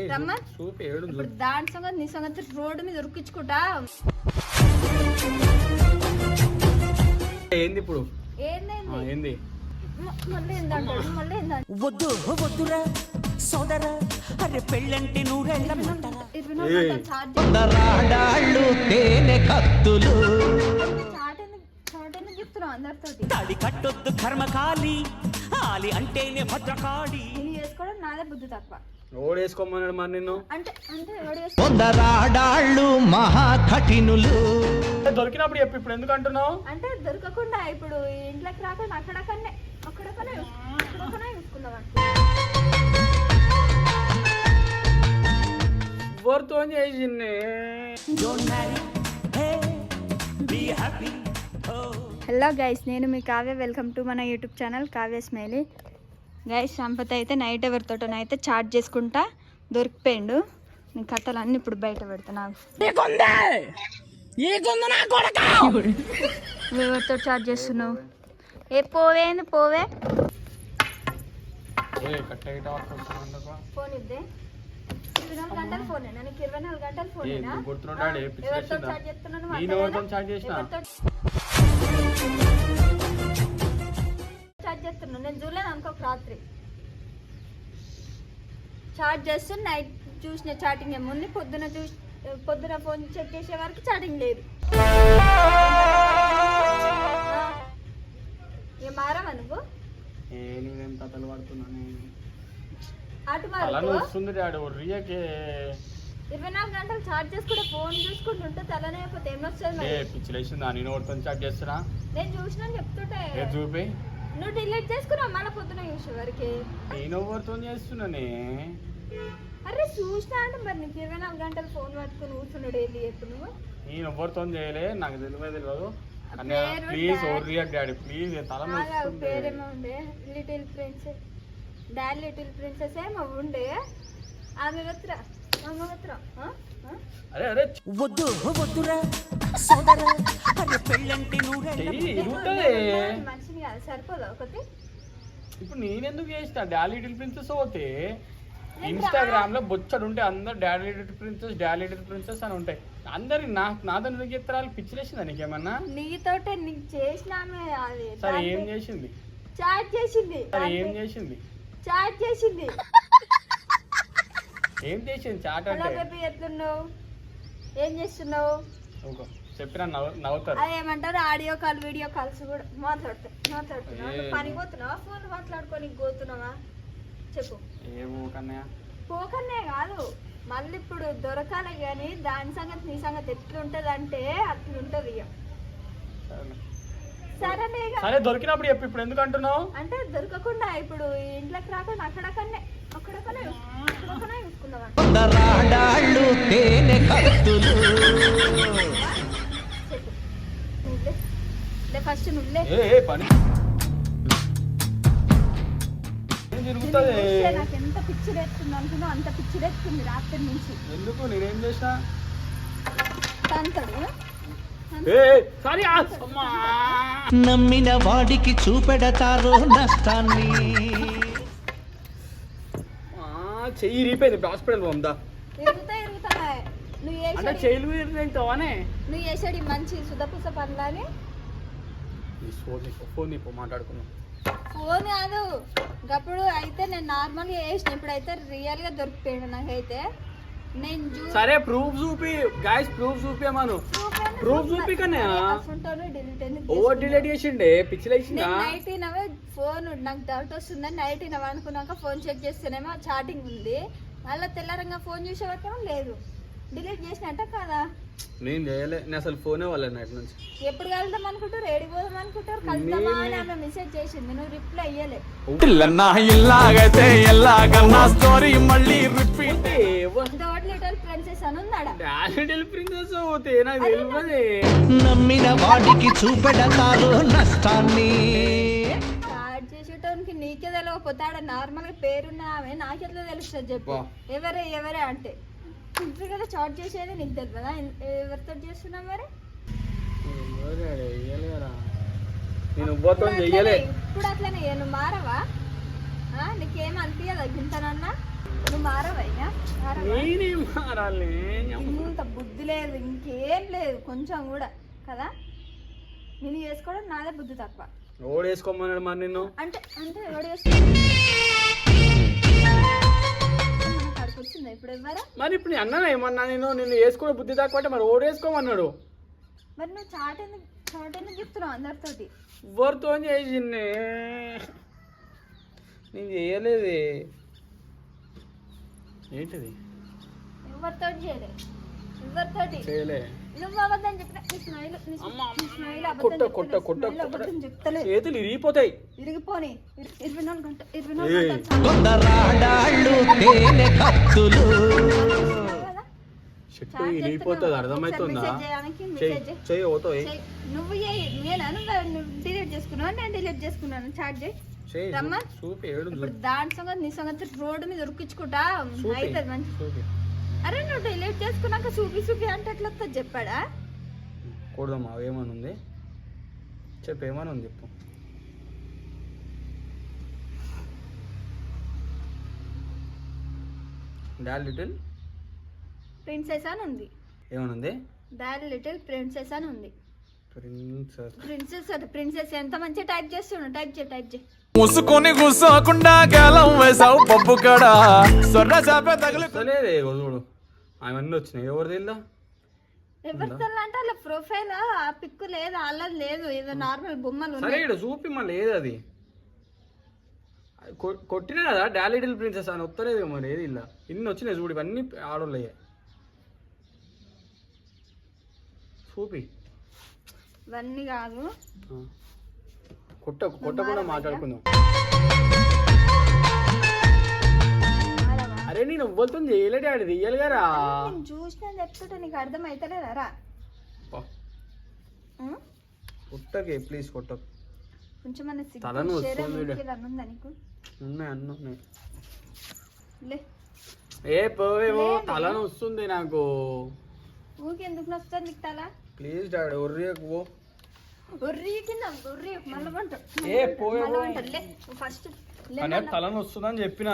ఇప్పుడు దాని సంగతి నీ సంగతి రోడ్డు మీద ఉరికించుకుంటా ఏంది ఇప్పుడు? ఏంది వద్దు వద్దురా సోదరా. అరే పెళ్ళంటే తేనె కత్తులు. తాడి కట్టొద్దు కర్మకాలి. ఆలి అంటేనే భద్రకాళి. నాదే బుద్ధి తక్కువ. ఓడి వేసుకోమన్నాడు మరి నిన్ను. అంటే అంటే ఎవడు చేసుకో కొందరాడాళ్ళు మహా కఠినులు దొరికినప్పుడు చెప్పు ఇప్పుడు ఎందుకు అంటున్నావు అంటే దొరకకుండా ఇప్పుడు ఈ ఇంట్లోకి రాకుండా అక్కడక్కడనే అక్కడక్కడనే అక్కడక్కడనే చూసుకుందాం. ఎవరితో చేసింది. హలో గైస్ నేను మీ కావ్య. వెల్కమ్ టు మన YouTube channel Kavya smiley guys Sampath అయితే నైట్ ఎవరితోటనైతే చాట్ చేసుకుంటా దొరికిపోయిండు. నీ కథలు అన్ని ఇప్పుడు బయట పెడుతున్నావు నువ్వు ఎవరితో చాట్ చేస్తున్నావు? ఏ పోవేంది పోవే? పట్టుకొస్తున్నావు ఫోన్ ఇద్దే ఇరవై నాలుగు గంటలు ఫోన్. నాకు ఇరవై నాలుగు గంటలు ఫోన్ ఎవరితో? చాట్ చేస్తున్నాను చేస్తున్నాను నేను చూడలేను అనుకోక రాత్రి. చాట్ చేస్తూ నైట్ చూసిన చాటింగ్ ఏముంది పొద్దున చూసి పొద్దున ఫోన్ చెక్ చేసే వరకు చాటింగ్ లేదు. ఏ మారవా నువ్వు? నేనేం కథలు పడుతున్నాను అటు అలా మారు వస్తుంది డాడీ రియకే. ఇరవై నాలుగు గంటలు చార్జ్ చేసుకుంటే ఫోన్ చూసుకుంటుంటే తలనే ఏమొస్తుంది పిచ్చి లేచిందా? నేను చేస్తున్నా? నేను చూసిన చెప్తుంటే. ఏ చూపి. నువ్వు డిలీట్ చేసుకున్నావు మళ్ళీ పొద్దున చూసే వరకు నేను ఎవరితో చేస్తున్నానే? అరే చూసినా అంటే మరి నీకు ఇరవై నాలుగు గంటలు ఫోన్ పట్టుకుని కూర్చున్నాడు ఏంటి చెప్పు నువ్వు? నేను ఎవరితో చేయలే నాకు తెలియదు తెలియదు. ప్లీజ్ రియాక్ట్ డాడీ ప్లీజ్ తల. పేరేమో ఉండే. Little princess dad little princess ఏమో ఉండే. ఆమె గత్ర ఆమె గత్ర అరే అరే. వద్దు వద్దురా సోదరా అరే పెళ్ళంటే మనిషిని కాదు సరిపోదా ఒకటి? ఇప్పుడు నేనెందుకు చేసిన లిటిల్ ప్రిన్సెస్ పోతే ఇన్స్టాగ్రామ్లో బొచ్చడు ఉంటే అందరు daddy little princess daddy little princess అని ఉంటాయి. అందరి నా నాతో ఎందుకు చెప్తారు పిచ్చిలేసిందా నీకేమన్నా? నీతోటే నీకు చేసిన ఆమె అది. సరే ఏం చేసింది? చాట్ చేసింది. సరే ఏం చేసింది? చాట్ చేసింది. ఏం చేసింది చాట్ హలో అంటే? బేబీ ఎట్లున్నావు ఏం చేస్తున్నావు? ఊకో. చెప్పినా నవ్వు నవ్వుతారు. ఏమంటారు? ఆడియో కాల్ వీడియో కాల్స్ కూడా మాట్లాడుతా మాట్లాడుతున్నావు ఏ. పని పోతున్నావా ఫోన్ మాట్లాడుకోనికి పోతున్నావా? చెప్పు. ఏమో కన్నయ్య. పోకనే కాదు. మళ్ళీ ఇప్పుడు దొరకాలి కానీ దాని సంగతి నీ సంగతి ఎట్లుంటది అంటే అట్లుంటది ఇక సరేలే. సరే దొరికినప్పుడు చెప్పు ఇప్పుడు ఎందుకు అంటున్నావు? అంటే దొరకకుండా ఇప్పుడు ఇంట్లోకి రాకుండా అక్కడక్కడనే అక్కడక్కడనే చూసుకుందాం ఫస్ట్ నువ్వులే ఏ ఏ, పని. ఏం తిరుగుతుంది చూస్తే నాకు ఎంత పిచ్చి లేస్తుంది అనుకున్నా అంత పిచ్చి లేస్తుంది రాత్రి నుంచి. ఎందుకు? నేనేం తంతడు. అమ్మా నమ్మిన వాడికి చూపెడతారు నష్టాన్ని. ఆ, చెయ్యి ఇరిగిపోయింది. ఇప్పుడు హాస్పిటల్ పోందా అంటే చెయ్యిలు నువ్వు చేసాడు మంచి సుధపుస పనులని ఫోన్ ఫోన్ కాదు. గప్పుడు అయితే నేను నార్మల్గా చేసిన. ఇప్పుడైతే రియల్గా దొరికిపోయాడు నాకైతే. సరే ప్రూఫ్ చూపి. గాయస్ ప్రూఫ్ చూపించమాను Proof చూపి కన్నా. ఓవర్ డిలేట్ చేసిండే. పిచ్చిలేసిందా నైట్ ఇనవే ఫోన్ నాకు డౌట్ వస్తుందని నైట్ ఇనవ అనుకున్నాక ఫోన్ చెక్ చేస్తేనేమో చాటింగ్ ఉంది. మళ్ళీ తెల్లారంగా ఫోన్ చూసే లేదు. డిలీట్ చేసినట్ట కదా. నేను చేయలే. నేను అసలు ఫోన్ ఇవ్వాలి అటు నుంచి. ఎప్పుడు కలుద్దాం అనుకుంటారు? ఏడిపోదాం అనుకుంటారు? కలుద్దామా అని ఆమె మెసేజ్ చేసింది. నువ్వు రిప్లై అయ్యలే ఇల్లాగైతే ఎల్లాగన్నా స్టోరీ మళ్ళీ రిపీట్ పోతే నాకు తెలియదే నమ్మిన వాడికి చూపెడతారు నష్టాన్ని. చేసేటోనికి నీకే తెలియకపోతే ఆడ నార్మల్ పేరున్న ఆమె నాకెట్లా తెలుస్తుంది చెప్పు? ఎవరే ఎవరే అంటే. ఇంట్లో కదా చాట్ చేసేది నీకు తెలియదా ఎవరితో చేస్తున్నావు మరి? నేను ఉబ్బతో ఇప్పుడు చెయ్యలే. అట్లనే- ఇప్పుడు అట్లనే నువ్వు మారవా? నీకేం అనిపించదా గింతనన్నా? నువ్వు మారవయ్యా మారవా? నేనేం మారాలి? ఇంత బుద్ధి లేదు ఇంకేం లేదు కొంచెం కూడా కదా? నేను చేసుకోవడం నాదే బుద్ధి తక్కువ ఓడి వేసుకోమన్నాడు మరి నిన్ను. అంటే అంటే చేసుకుంటాడు? మరి ఇప్పుడు నేను అన్నాను ఏమన్నా? నేను నిన్ను వేసుకోవడం బుద్ధి తక్కువ మరి ఓడి వేసుకోమన్నాడు? మరి నువ్వు చాట్ ఎందుకు చాట్ ఎందుకు చెప్తున్నావు అందరితోటి? ఎవరితో చేసింది? నేను చేయలేదు. ఏంటిది? ఎవరితోటి చేయలే? ఎవరితోటి? చేయలే. నువ్వు అబద్ధం చెప్పిన నీ స్మైల్ నీ అమ్మా, నీ స్మైల్ కొట్ట అబద్ధం కొట్ట చెప్తలేదు. కొట్ట స్మైల్ అబద్ధం చెప్తలేదు. చేతులు ఇరిగిపోతాయి. ఇరిగిపోని. ఇరవై నాలుగు గంట ఇరవై నాలుగు? చెట్టు చాట్ ఇరిగిపోతుంది. అర్థమవుతుందా? చెయ్యి పోతాయి. నువ్వు నేనా? నువ్వు డిలీట్ చేసుకున్నావు? నేను డిలీట్ చేసుకున్నాను. చాట్ చేయి. రమ్మా. చూపి దాని సంగతి నీ సంగతి రోడ్డు మీద ఉరికించుకుంటా. అవుతుంది మంచి అరే నువ్వు డిలీట్ చేసుకున్నాక చూపి చూపి అంటే ఎట్లా వస్తుంది చెప్పాడా? కూడదమ్మా ఏమని ఉంది చెప్పు ఏమని ఉంది చెప్పు. డాల్ లిటిల్ ప్రిన్సెస్ అని ఉంది. ఏమని ఉంది డాడ్ లిటిల్ ప్రిన్సెస్ అని ఉంది. ప్రిన్సెస్ ప్రిన్సెస్ అది ప్రిన్సెస్ ఎంత మంచిగా టైప్ చేస్తున్నావు టైప్ చేయి టైప్ చేయి. మూసుకొని కూసోకుండా గేలం వేసావు పప్పు కడ. సొర్ర చేప తగిలి వస్తలేదే ఇగో చూడు. అవన్నీ వచ్చినాయి. ఎవరు తెల్దా ఎవరితో అంటే ప్రొఫైల్ ఆ పిక్ లేదు లేదు. ఏదో నార్మల్ బొమ్మలు సరే ఇక్కడ చూపి మళ్ళీ ఏది అది? కొట్టినా కదా డాల్ లిటిల్ ప్రిన్సెస్ అని? వస్తలేదు మరి ఏది ఇలా? ఇన్ని వచ్చినాయి చూడు ఇవన్నీ ఆడోళ్ళయ్యే చూపి. ఇవన్నీ కాదు. కొట్ట కొట్టకుండా మాట్లాడుకుందాం? అరే నేను ఎవ్వరితో చేయలేడు ఆడి రియల్ గారా నేను చూసిన చెప్తుంటే నీకు అర్థం అవుతలేదా రా? కొట్టకే ప్లీజ్ కొట్టకు కొంచెం మన తలను ఉందా నీకు? ఉన్నాయి అన్నీ ఉన్నాయి. లే. ఏ లేదు. తలను వస్తుంది నాకు. ఎందుకు నొస్తుంది నీకు తల? ప్లీజ్ డాడీ ఒర్రియకు పో ఏ పోయే అనే మళ్ళా. తలను వస్తుందని చెప్పిన.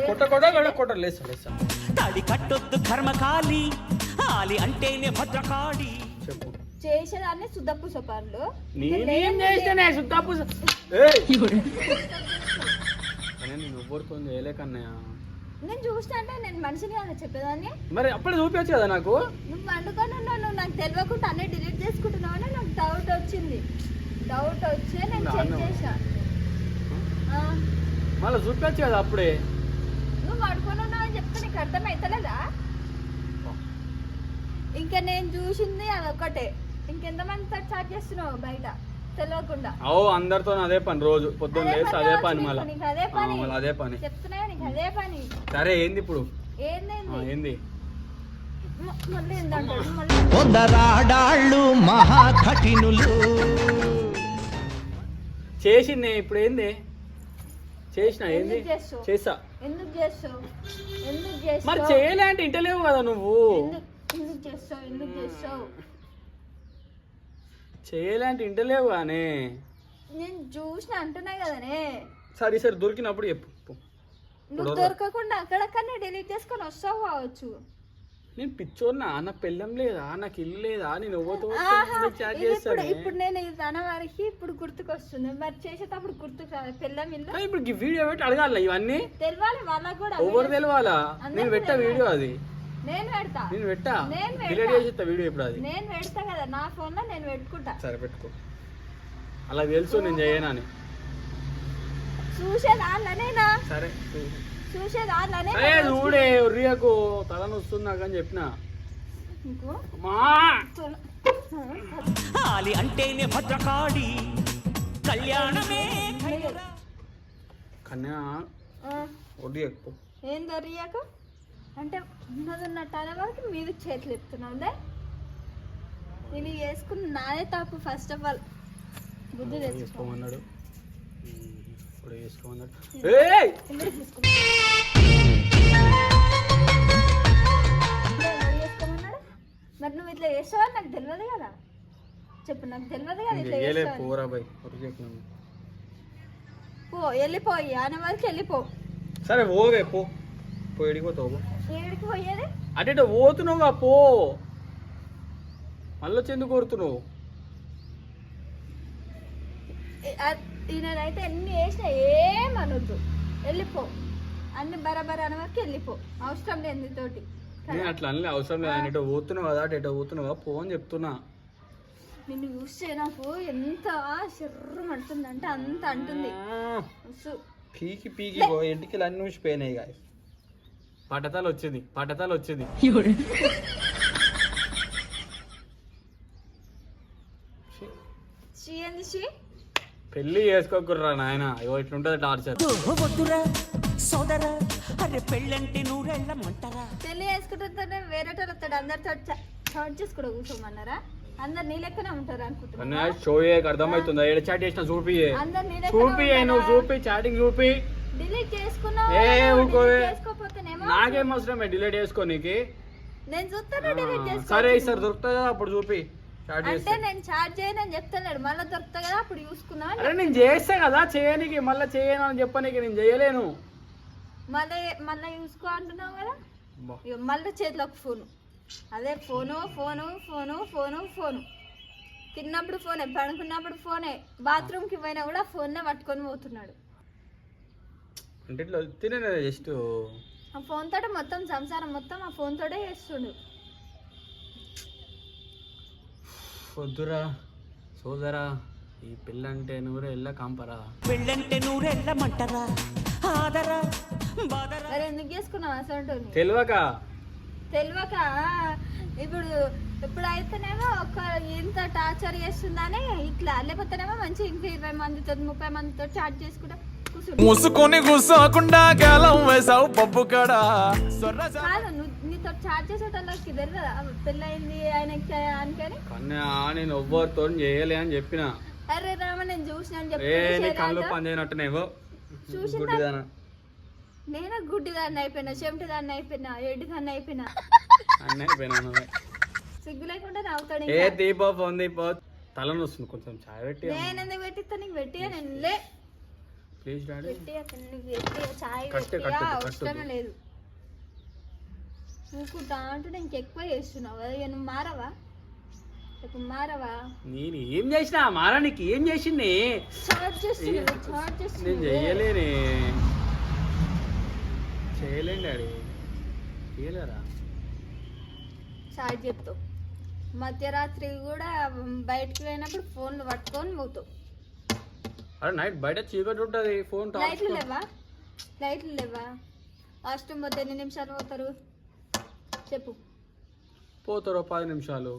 కొట్ట కొట్ట కొట్ట కొట్ట లేసా లేసా. తాడి కట్టొద్దు కర్మకాలి ఆలి అంటేనే భద్రకాళి. చెప్పు. చేసేదాన్ని సుద్దప్పు సొపాన్లు నేనేం ఏయ్! కానీ నేను ఎవ్వరితో చేయలేకన్నయ్య. నేను చూసిన అంటే నేను మనిషిని కదా చెప్పేదాన్ని. మరి అప్పుడే చూపించచ్చు కదా నాకు? నువ్వు వండుకొని ఉన్నావు నువ్వు నాకు తెలియకుండా అన్నీ డిలీట్ చేసుకుంటున్నావు అని నాకు డౌట్ వచ్చింది. డౌట్ వచ్చి నేను చెక్. చేసా ఆ, మళ్ళీ చూపించచ్చు కదా అప్పుడే? నువ్వు వండుకొని ఉన్నావు అని చెప్తే నీకు అర్థం అవుతలేదా ఇంకా నేను చూసింది అదొక్కటే. ఇంకెంతమంది చాట్ చేస్తున్నావు బయట? తెలియకుండా ఓ అందరితో అదే పని రోజు పొద్దున్న లేసి పని అదే పని మళ్ళీ. అదే పని. అదే పని. సరే ఏంది ఇప్పుడు? ఏంది? మ- మళ్ళీ ఏందంటాడు మళ్ళీ కొందరాడాళ్ళు మహా కఠినులు చేసింది ఇప్పుడు ఏంది? చేసిన ఏంది? ఎందుకు చేస్తావు? చేసా ఎందుకు చేస్తావు? మరి చేయలే అంటే ఇంటలేవు కదా నువ్వు. ఎందుకు ఎందుకు చేస్తావు? ఎందుకు చేస్తావు? చేయలే అంటే ఇంటలేవు కానీ. నేను చూసిన అంటున్నా కదనే. సరే సరే దొరికినప్పుడు చెప్పు. నువ్వు దొరకకుండా అక్కడక్కడనే డిలీట్ చేసుకొని వస్తావు కావచ్చు. నేను పిచ్చోన్నా నా పెళ్ళం లేదా? నాకు ఇల్లు లేదా? నేను ఎవరితో చాట్ ఇప్పుడు చేస్తాను? ఇప్పుడు నేను అన్న వారికి ఇప్పుడు గుర్తుకొస్తుంది. మరి చేసేటప్పుడు రాదు పిల్లం ఇల్లు? ఇప్పుడు వీడియో పెట్టి అడగాల ఇవన్నీ. తెలవాలి వాళ్ళకు కూడా ఎవరు తెలవాలా నేను పెట్టా. వీడియో అది. నేను పెడతా. నేను పెట్టా? నేను డిలీట్. చేసి ఇస్తా వీడియో ఇప్పుడు అది. నేను పెడతా కదా నా ఫోన్లో నేను పెట్టుకుంటా. సరే పెట్టుకో. అలా తెలుసు నేను చేయనని చూసేది వాళ్ళనేనా సరే. వాళ్ళనే సరే చూడే ఉర్రియకు తలను వస్తుంది నాకు అని చెప్పిన తుల- ఆలి అంటేనే భద్రకాళి. కళ్యాణమే. కన్యా ఆ, ఉర్రియకు ఏం దొరియాక అంటే ఉన్నది ఉన్నట్టు అనే వరకు మీద చేతులు ఎత్తున్నావులే నేను వేసుకున్న నాదే తప్పు ఫస్ట్ ఆఫ్ ఆల్ బుద్ధి తెచ్చుకో. వేసుకోమన్నాడు. ఉమ్, ఇప్పుడు వేసుకోమన్నాడు. ఏయ్! ఎందుకు తీసుకున్నా ఎవరు చేసుకోమన్నాడు మరి నువ్వు ఇట్లా చేస్తావని నాకు తెలియదు కదా. చెప్పు నాకు తెలియదు కదా ఇట్లా. పో వెళ్ళిపోయి అనే వరకు వెళ్ళిపో. సరే పో. పోయి పోతావు ఏడికి పోయేది? అటే ఇటు పోతున్నావుగా పో. మళ్ళీ వచ్చి ఎందుకు కోరుతున్నావు ఈయనైతే ఎన్ని వేసినా ఏమనొద్దు వెళ్ళిపో. అన్ని బరాబర్ అనే వరకు వెళ్ళిపో. అవసరం లేదు నేను అట్లా అనలే అవసరం లేదు. ఆయన ఇటు పోతున్నావు కదా అటు ఇటు పోతున్నావా పో అని చెప్తున్నా. నిన్ను చూస్తే నాకు ఎంత శర్రం అంటుందంటే అంత అంటుంది. పీకి పీకి పో ఇంటికి అన్ని ఊసిపోయినాయి గాయ పటతాలు వచ్చింది పటతాలు వచ్చింది పెళ్ళి చేసుకోకుర్రా నాయన. ఇగో ఇట్లుంటది టార్చర్. వద్దురా సోదరా. అరే పెళ్ళంటే నూరెళ్ళమంటారా పెళ్ళి చేసుకుంటుంటే వేరే వస్తాడు అందరితో చేసి కూడా కూర్చోమన్నారా? అందరు నీ లెక్కనే ఉంటారు అనుకుంటున్నా. షో అర్థమవుతుందా? ఏడ చాట్ చేసిన చూపి. అందరు నీ చూపి నువ్వు చూపి చాటింగ్ చూపి. డిలీట్ చేసుకున్నావు? నాకేం అవసరమే డిలీట్ చేసుకోనీకి? నేను చూస్తాను డిలీట్ చేసుకో. సరే సార్ దొరుకుతుంది కదా అప్పుడు చూపి. అంటే నేను చాట్ చేయను అని చెప్తున్నాడు మళ్ళీ దొరుకుతా కదా అప్పుడు చూసుకున్నా అరే నేను చేస్తా కదా చేయనికి మళ్ళీ చేయను అని చెప్పనీకి నేను చేయలేను. మళ్ళీ మళ్ళీ చూసుకో అంటున్నావు కదా? మళ్ళీ చేతిలోకి ఫోను. అదే phone phone phone phone phone. తిన్నప్పుడు ఫోనే పడుకున్నప్పుడు ఫోనే. బాత్రూమ్కి పోయినా కూడా ఫోన్నే పట్టుకొని పోతున్నాడు. అంటే ఇట్లా తినే జస్ట్? ఆ ఫోన్ తోటే మొత్తం సంసారం మొత్తం ఆ ఫోన్ తోటే చేస్తుండు. వద్దురా సోదరా ఈ పిల్లంటే నూరే ఎల్ల కంపరా. పెళ్ళంటే నూరెళ్ళమంటారా ఆదరా బాదరా? మరి ఎందుకు చేసుకున్నావు అసలు తెలియక తెలియక ఇప్పుడు ఇప్పుడు అయితేనేమో ఒక ఇంత టార్చర్ చేస్తుందని ఇట్లా లేకపోతేనేమో మంచి ఇంకా ఇరవై మందితో ముప్పై మందితో చాట్ చేసుకుంటా. మూసుకొని కూసోకుండా గలం వేసావు పప్పు కడా. నీతో చాట్ చేసేటోళ్ళకి తెలియదా? పెళ్ళయింది ఆయనకి అనుకని కన్నా నేను ఎవ్వరితో చేయలే అని చెప్పిన. అరే రామ నేను చూసిన అని ఏ నీ చెప్పి కళ్ళు పని చేయనట్టునేవో నేను గుడ్డిదాన్ని అయిపోయినా చెమటిదాన్ని అయిపోయినా ఎడ్డిదాన్ని అయిపోయినా. అన్నీ అయిపోయినాను సిగ్గు లేకుండా నవ్వుతాడు ఏ. దీపో ఫోన్ దీపో. తల వస్తుంది కొంచెం చాయ్ పెట్టి నేను ఎందుకు పెట్టిస్తా? నీకు పెట్టియా? నేను లే. డాడీ. లేదు. ఎక్కువ చేస్తున్నావు. కదా మారవా? మారవా? నేను ఏం చేసినా మారానికి ఏం చేసింది? నేను చెయ్యలేనే చేయలేను డాడీ. చేయలేరా? చార్జ్ చెప్తావు. మధ్యరాత్రి కూడా బయటికి పోయినప్పుడు ఫోన్లు పట్టుకొని పోతావు. అరే నైట్ బయట చీకటి ఉంటుంది ఫోన్ లైట్లు లేవా? లైట్లు లేవా? అష్టం పోతే ఎన్ని నిమిషాలు పోతారు? చెప్పు. పోతారు పది నిమిషాలు.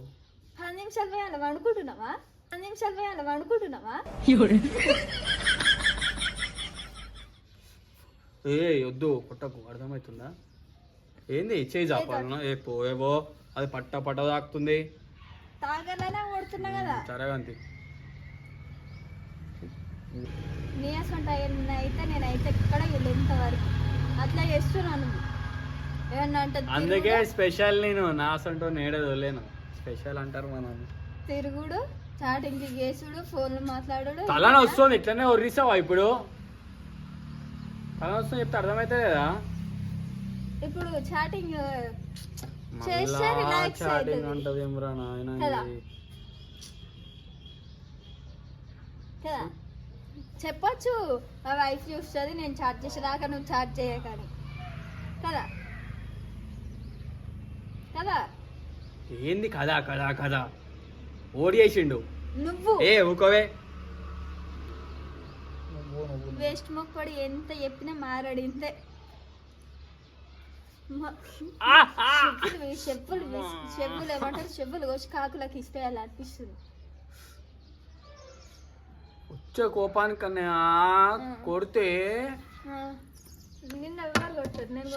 పది నిమిషాలు పోయాలి? వండుకుంటున్నావా? పది నిమిషాలు పోయాలి? వండుకుంటున్నావా? ఏ వద్దు కొట్టకు అర్థమవుతుందా? ఏంది చేయి చాపాలన్నా ఏ పోయేవో అది పట్ట పట్ట తాకుతుంది తాగలనే కొడుతున్నా కదా. సరేగంతి నీ అసంట అయితే నేనైతే ఎక్కడ వెళ్ళేంత వరకు అట్లా చేస్తున్నాను. ఏమన్నా అంటే అందుకే స్పెషల్ నేను నా సొంటో నేడే వదిలేను స్పెషల్ అంటారు మనం తిరుగుడు చాటింగ్ చేసుడు ఫోన్లు మాట్లాడు తలన వస్తుంది ఇట్లనే ఒర్రిస్తావా ఇప్పుడు? తల వస్తుంది చెప్తే అర్థమైతే లేదా? ఇప్పుడు చాటింగ్ చేస్తే relax చాటింగ్. అంటది ఏమరా నాయన కదా. చెప్పొచ్చు. మా వైఫ్ చూస్తుంది నేను చాట్ చేసేదాకా నువ్వు చాట్ చేయకని. కదా? కదా? ఏంది కదా కదా కదా ఓడి చేసిండు. నువ్వు. ఏ ఊకోవే వేస్ట్ మొక్కడు ఎంత చెప్పినా మారాడు ఇంతే. చెప్పులు చెప్పులు ఏమంటారు? చెప్పులు వచ్చి కాకులకు ఇస్తే అలా అనిపిస్తుంది? వచ్చే కోపానికన్నా కొడితే నేను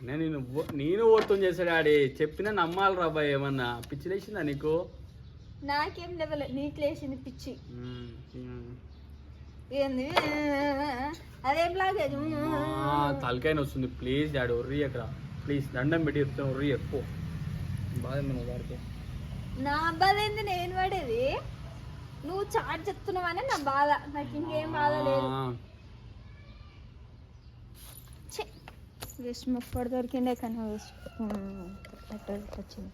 నేను నేను ఓ- నేను ఓర్తం చేశాడు ఆడి చెప్పినా నమ్మాలి రాబాయ్ ఏమన్నా? పిచ్చి లేచిందా నీకు? నాకేం లెవెల్ నీకు లేచింది పిచ్చి. ఏంది? అదేం లాగేది తలకాయ వస్తుంది ప్లీజ్ డాడీ ఒర్రి అక్కడ ప్లీజ్ దండం పెట్టి చెప్తాను ఒర్రి ఎక్కువ బాధ నా బాధ ఏంది? నేను పడేది నువ్వు చాట్ చెప్తున్నావనే నా బాధ. నాకు ఇంకేం బాధ లేదు. వేస్ట్ ముప్పటి దొరికిండే కానీ వేస్ట్ వచ్చింది.